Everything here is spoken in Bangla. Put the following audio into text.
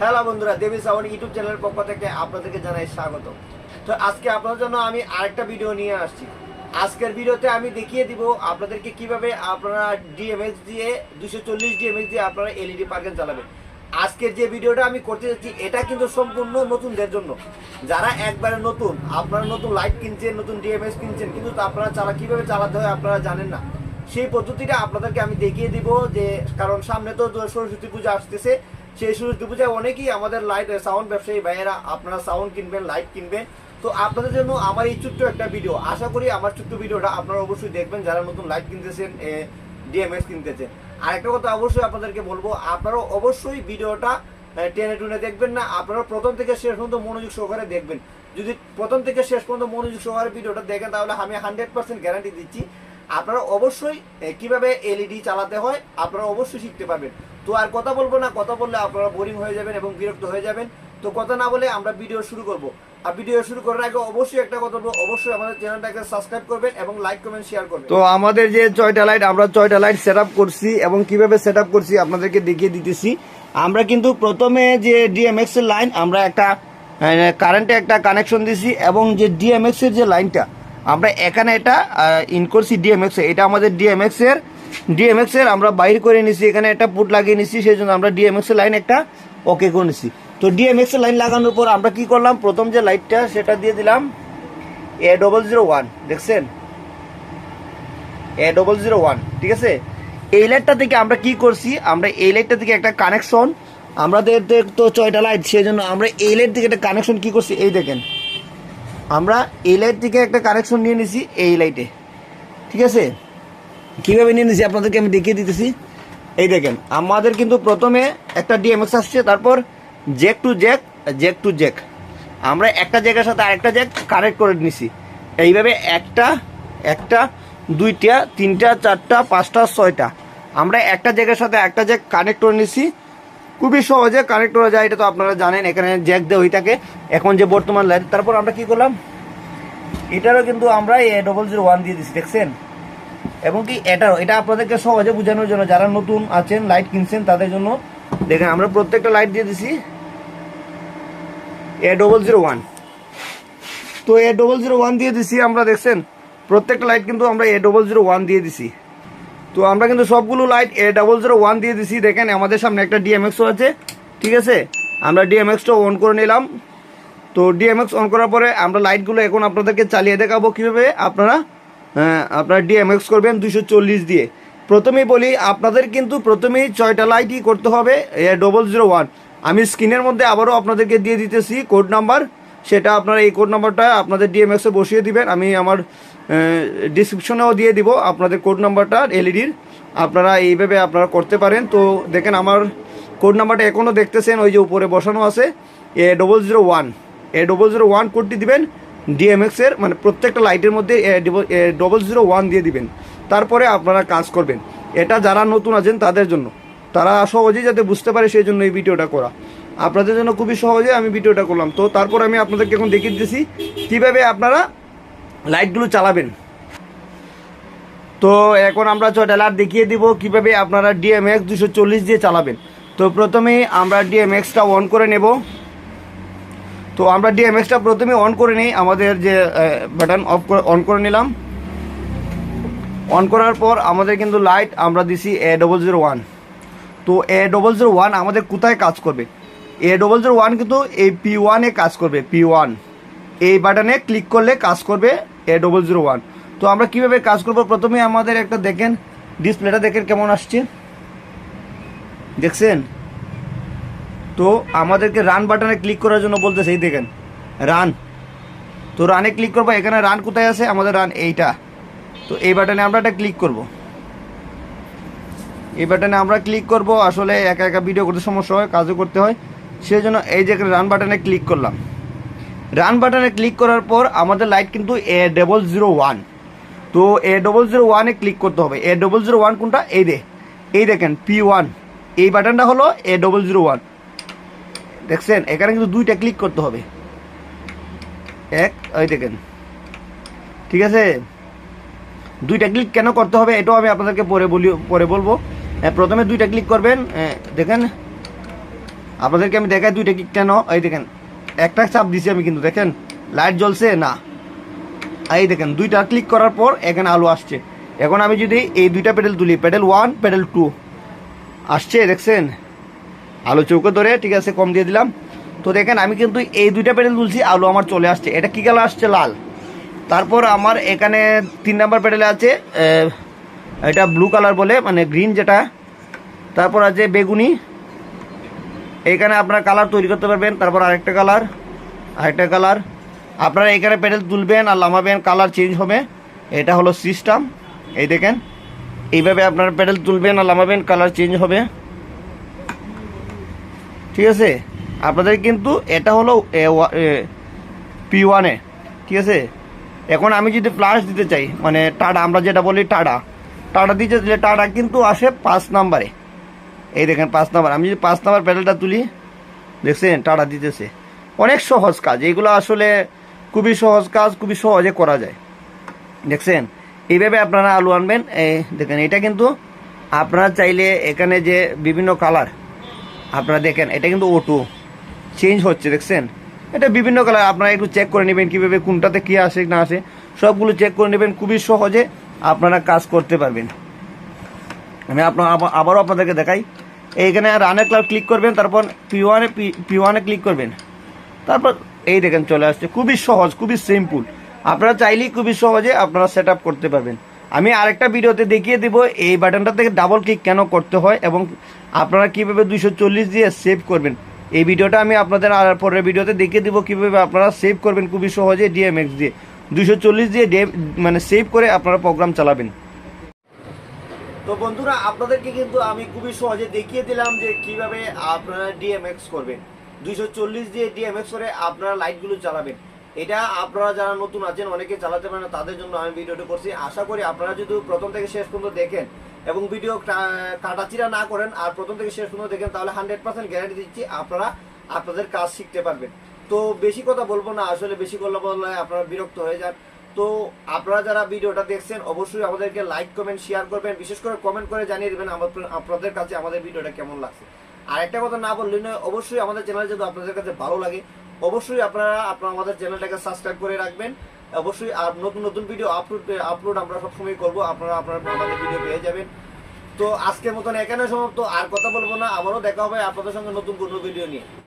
হ্যালো বন্ধুরা, দেবী সাউন্ড ইউটিউব চ্যানেলের পক্ষ থেকে আপনাদেরকে জানাই স্বাগত। তো আজকে আপনাদের জন্য আমি আরেকটা ভিডিও নিয়ে আসছি। আজকের ভিডিওতে আমি দেখিয়ে দিব আপনাদেরকে কীভাবে আপনারা ডিএমএক্স দিয়ে দুশো চল্লিশ ডিএমএক্স দিয়ে আপনারা এলইডি পার্কেন চালাবেন আজকের যে ভিডিওটা আমি করতে যাচ্ছি, এটা কিন্তু সম্পূর্ণ নতুনদের জন্য। যারা একবারে নতুন, আপনারা নতুন লাইট কিনছেন, নতুন ডিএমএক্স কিনছেন, কিন্তু আপনারা চালা, কীভাবে চালাতে হয় আপনারা জানেন না। সেই পদ্ধতিটা আপনাদেরকে আমি দেখিয়ে দিব যে, কারণ সামনে তো সরস্বতী পূজা আসতেছে সেই সরস্বতী পূজায় অনেকেই আমাদের লাইট সাউন্ড ব্যবসায়ী ভাইয়েরা আপনারা সাউন্ড কিনবেন লাইট কিনবেন। তো আপনাদের জন্য আমার এই ছোট্ট একটা ভিডিও আশা করি আমার ছোট্ট ভিডিওটা আপনারা অবশ্যই দেখবেন, যারা নতুন লাইট কিনতেছেন ডিএমএস কিনতেছেন। আর একটা কথা অবশ্যই আপনাদেরকে বলব, আপনারাও অবশ্যই ভিডিওটা টেনে টুনে দেখবেন না, আপনারা প্রথম থেকে শেষ পর্যন্ত মনোযোগ সহকারে দেখবেন। যদি প্রথম থেকে শেষ পর্যন্ত মনোযোগ সহকারে ভিডিওটা দেখেন, তাহলে আমি হান্ড্রেড পার্সেন্ট গ্যারান্টি দিচ্ছি আপনারা অবশ্যই কীভাবে এলইডি চালাতে হয়, আপনারা অবশ্যই শিখতে পারবেন। তো আর কথা বলব না, কথা বললে আপনারা বোরিং হয়ে যাবেন এবং বিরক্ত হয়ে যাবেন। তো কথা না বলে আমরা ভিডিও শুরু করব। আর ভিডিও শুরু করার আগে অবশ্যই একটা কথা বলব, অবশ্যই আমাদের চ্যানেলটাকে সাবস্ক্রাইব করবেন এবং লাইক কমেন্ট শেয়ার করবেন। তো আমাদের যে ছয়টা লাইট আমরা ছয়টা লাইট সেট করছি এবং কীভাবে সেট আপ করছি আপনাদেরকে দেখিয়ে দিতেছি। আমরা কিন্তু প্রথমে যে ডিএমএক্স এর লাইন আমরা একটা কারেন্টে একটা কানেকশন দিছি এবং যে ডিএমএক্স এর যে লাইনটা আমরা এখানে এটা ইন করছি ডিএমএক্স এটা আমাদের ডিএমএক্স এর ডিএমএক্স এর আমরা বাইর করে নিছি, এখানে একটা পুট লাগিয়ে নিছি সেই জন্য আমরা ডিএমএক্স এর লাইন একটা ওকে করে নিছি। তো ডিএমএক্স এর লাইন লাগানোর পর আমরা কি করলাম? প্রথম যে লাইটটা, সেটা দিয়ে দিলাম এ ডবল জিরো ওয়ান দেখছেন? এ ডবল জিরো ওয়ান ঠিক আছে? এই লাইটটা থেকে আমরা কি করছি? আমরা এই লাইটটা থেকে একটা কানেকশন আমাদের তো ছয়টা লাইট সেই জন্য আমরা এই লাইট থেকে একটা কানেকশন কি করছি? এই দেখেন। আমরা এই লাইট থেকে একটা কানেকশন নিয়ে নিছি, এই লাইটে ঠিক আছে? কীভাবে নিয়ে নিছি আপনাদেরকে আমি দেখিয়ে দিতেছি। এই দেখেন, আমাদের কিন্তু প্রথমে একটা ডিএমএক্স আসছে, তারপর jack to jack jack to jack আমরা একটা জ্যাকের সাথে আরেকটা জ্যাক কানেক্ট করে নিছি। এইভাবে একটা একটা, দুইটা, তিনটা, চারটা, পাঁচটা, ছয়টা। আমরা একটা জ্যাকের সাথে একটা জ্যাক কানেক্ট করে নিছি। খুবই সহজে কানেক্ট করা যায়, এটা তো আপনারা জানেন, এখানে জ্যাক দেওয়া হয়ে থাকে। এখন যে বর্তমান লাইট তারপর আমরা কি করলাম? এটারও কিন্তু আমরা এ ডবল জিরো ওয়ান দিয়ে দিচ্ছি দেখছেন? এবং কি এটারও, এটা আপনাদেরকে সহজে বোঝানোর জন্য, যারা নতুন আছেন লাইট কিনছেন, তাদের জন্য, দেখেন, আমরা প্রত্যেকটা লাইট দিয়ে দিছি। এ ডবল জিরো ওয়ান তো এ ডবল জিরো ওয়ান দিয়ে দিছি আমরা, দেখছেন? প্রত্যেকটা লাইট কিন্তু আমরা এ ডবল জিরো ওয়ান দিয়ে দিছি। তো আমরা কিন্তু সবগুলো light A double zero one দিয়ে দিছি। দেখেন আমাদের সামনে একটা ডিএমএক্সও আছে ঠিক আছে? আমরা ডিএমএক্সটা অন করে নিলাম। তো ডিএমএক্স অন করার পরে আমরা লাইটগুলো এখন আপনাদেরকে চালিয়ে দেখাবো কীভাবে। আপনারা আহ, আপনারা ডিএমএক্স করবেন দুশো চল্লিশ দিয়ে। প্রথমেই বলি আপনাদের কিন্তু প্রথমেই ছয়টা লাইটই করতে হবে এ ডবল জিরো ওয়ান আমি স্ক্রিনের মধ্যে আবারও আপনাদেরকে দিয়ে দিতেছি কোড নাম্বার সেটা আপনারা এই কোড নাম্বারটা আপনাদের ডিএমএক্সে বসিয়ে দিবেন। আমি আমার ডিসক্রিপশনেও দিয়ে দিব। আপনাদের কোড নাম্বারটা এলইডির আপনারা এইভাবে আপনারা করতে পারেন। তো দেখেন আমার কোড নাম্বারটা এখনও দেখতেছেন, ওই যে উপরে বসানো আছে A double zero one A double zero one কোডটি দিবেন ডিএমএক্স এর মানে প্রত্যেকটা লাইটের মধ্যে ডবল জিরো ওয়ান দিয়ে দিবেন। তারপরে আপনারা কাজ করবেন। এটা যারা নতুন আছেন তাদের জন্য। তারা সহজেই যাতে বুঝতে পারে সেই জন্য এই ভিডিওটা করা। আপনাদের জন্য খুবই সহজে আমি ভিডিওটা করলাম। তো তারপর আমি আপনাদেরকে এখন দেখিয়ে দিতেছি, কীভাবে আপনারা লাইটগুলো চালাবেন। তো এখন আমরা লাইট দেখিয়ে দিব কীভাবে আপনারা ডিএমএক্স দুশো চল্লিশ দিয়ে চালাবেন। তো প্রথমে আমরা ডিএমএক্সটা অন করে নেব। তো আমরা ডিএমএক্সটা প্রথমে অন করে নিই, আমাদের যে বাটন অফ অন করে নিলাম। অন করার পর আমাদের কিন্তু লাইট আমরা দিছি এ ডবল জিরো ওয়ান তো এ ডবল জিরো ওয়ান আমাদের কোথায় কাজ করবে? এ ডবল জিরো ওয়ান কিন্তু এই পি ওয়ানে কাজ করবে পি ওয়ান এই বাটনে ক্লিক করলে কাজ করবে এ ডবল তো আমরা কীভাবে কাজ করব? প্রথমে আমাদের একটা দেখেন, ডিসপ্লেটা দেখেন কেমন আসছে। দেখছেন? তো আমাদেরকে রান বাটনে ক্লিক করার জন্য বলতেছে, এই দেখেন রান তো রানে ক্লিক করব, এখানে রান কোথায় আছে? আমাদের রান এইটা। তো এই বাটনে আমরা একটা ক্লিক করব। এই বাটনে আমরা ক্লিক করব, আসলে একা একা ভিডিও করতে সমস্যা হয়, কাজও করতে হয়। সেই জন্য এই যে রান বাটনে ক্লিক করলাম। রান বাটনে ক্লিক করার পর আমাদের লাইট কিন্তু এ ডবল জিরো ওয়ান তো এ ডবল জিরো ওয়ানে ক্লিক করতে হবে। এ ডবল জিরো ওয়ান কোনটা? এই দে। এই দেখেন পি ওয়ান এই বাটনটা হলো এ ডবল জিরো ওয়ান দেখছেন? এখানে কিন্তু দুইটা ক্লিক করতে হবে। এক ওই দেখেন। ঠিক আছে? দুইটা ক্লিক কেন করতে হবে এটাও আমি আপনাদেরকে পরে বলি পরে বলব। প্রথমে দুইটা ক্লিক করবেন। দেখেন? আপনাদেরকে আমি দেখাই দুইটা কিক কেন? এই দেখেন। একটা চাপ দিছি আমি কিন্তু, দেখেন? লাইট জ্বলছে? না। এই দেখেন, দুইটা ক্লিক করার পর এখানে আলো আসছে। এখন আমি যদি এই দুইটা প্যাডেল তুলি প্যাডেল ওয়ান প্যাডেল টু আসছে, দেখছেন? আলো চৌকো ধরে, ঠিক আছে, কম দিয়ে দিলাম। তো দেখেন, আমি কিন্তু এই দুইটা প্যাডেল তুলছি, আলো আমার চলে আসছে। এটা কী কালার আসছে? লাল। তারপর আমার এখানে তিন নাম্বার প্যাডেলে আছে এটা ব্লু কালার বলে মানে গ্রিন যেটা। তারপর আছে বেগুনি। এখানে আপনার কালার তৈরি করতে পারবেন, তারপর আরেকটা কালার আরেকটা কালার আপনারা এখানে প্যাডেল তুলবেন আর লামাবেন কালার চেঞ্জ হবে। এটা হলো সিস্টেম এই দেখেন, এইভাবে আপনারা প্যাডেল তুলবেন আর লামাবেন কালার চেঞ্জ হবে। ঠিক আছে? আপনাদের কিন্তু এটা হলো পি ওয়ানে ঠিক আছে? এখন আমি যদি ফ্লাশ দিতে চাই মানে টাটা আমরা যেটা বলি টাটা টাটা দিতে টাটা কিন্তু আসে পাঁচ নাম্বারে এই দেখেন পাঁচ নাম্বার। আমি যদি পাঁচ নাম্বার প্যাডেলটা তুলি, দেখছেন, টাটা দিতেছে। অনেক সহজ কাজ। এগুলো আসলে খুবই সহজ কাজ, খুবই সহজে করা যায়। দেখছেন? এইভাবে আপনারা আলু আনবেন। এই দেখেন, এটা কিন্তু আপনারা চাইলে এখানে যে বিভিন্ন কালার, আপনারা দেখেন, এটা কিন্তু ওটু চেঞ্জ হচ্ছে, দেখছেন? এটা বিভিন্ন কালার। আপনারা একটু চেক করে নেবেন কীভাবে, কোনটাতে কী আসে, না আসে। সবগুলো চেক করে নেবেন। খুবই সহজে আপনারা কাজ করতে পারবেন। আমি আপনার আবারও আপনাদেরকে দেখাই। এইখানে রানের ক্লাব ক্লিক করবেন, তারপর পি ওয়ানে পি ওয়ানে ক্লিক করবেন। তারপর এই দেখেন চলে আসছে। খুবই সহজ, খুবই সিম্পল আপনারা চাইলেই খুবই সহজে আপনারা সেট করতে পারবেন। আমি আরেকটা ভিডিওতে দেখিয়ে দেবো, এই বাটনটা থেকে ডাবল ক্লিক কেন করতে হয় এবং আপনারা কীভাবে দুইশো চল্লিশ দিয়ে সেভ করবেন। এই ভিডিওটা আমি আপনাদের আর পরের ভিডিওতে দেখিয়ে দেবো কীভাবে আপনারা সেভ করবেন খুবই সহজে ডিএমএক্স দিয়ে। দুইশো চল্লিশ দিয়ে মানে সেভ করে আপনারা প্রোগ্রাম চালাবেন। তো বন্ধুরা, আপনাদেরকে কিন্তু আমি খুবই সহজে দেখিয়ে দিলাম যে কীভাবে আপনারা ডিএমএক্স করবেন। দুইশো চল্লিশ দিয়ে ডিএমএক্স করে আপনারা লাইটগুলো চালাবেন। এটা আপনারা যারা নতুন আছেন, অনেকে চালাতে পারেন তাদের জন্য আমি ভিডিওটা করছি। আশা করি আপনারা যদি প্রথম থেকে শেষ পর্যন্ত দেখেন এবং ভিডিও কাটাচিরা না করেন আর প্রথম থেকে শেষ পর্যন্ত দেখেন, তাহলে হান্ড্রেড পার্সেন্ট গ্যারান্টি দিচ্ছি আপনারা আপনাদের কাজ শিখতে পারবেন। তো বেশি কথা বলব না, আসলে বেশি কথা বললে আপনারা বিরক্ত হয়ে যান। তো আপনারা যারা ভিডিওটা দেখছেন, অবশ্যই আমাদেরকে লাইক কমেন্ট শেয়ার করবেন। বিশেষ করে কমেন্ট করে জানিয়ে দেবেন আপনাদের কাছে আমাদের ভিডিওটা কেমন লাগছে। আর একটা কথা না বললে নয়, অবশ্যই আমাদের চ্যানেল যদি আপনাদের কাছে ভালো লাগে, অবশ্যই আপনারা আপনারা আমাদের চ্যানেলটাকে সাবস্ক্রাইব করে রাখবেন। অবশ্যই আর নতুন নতুন ভিডিও আপলোড আপলোড আমরা সবসময় করব, আপনারা আপনারা আমাদের ভিডিও পেয়ে যাবেন। তো আজকের মতন এখানে সমাপ্ত, আর কথা বলব না, আবারও দেখা হবে আপনাদের সঙ্গে নতুন কোনো ভিডিও নিয়ে।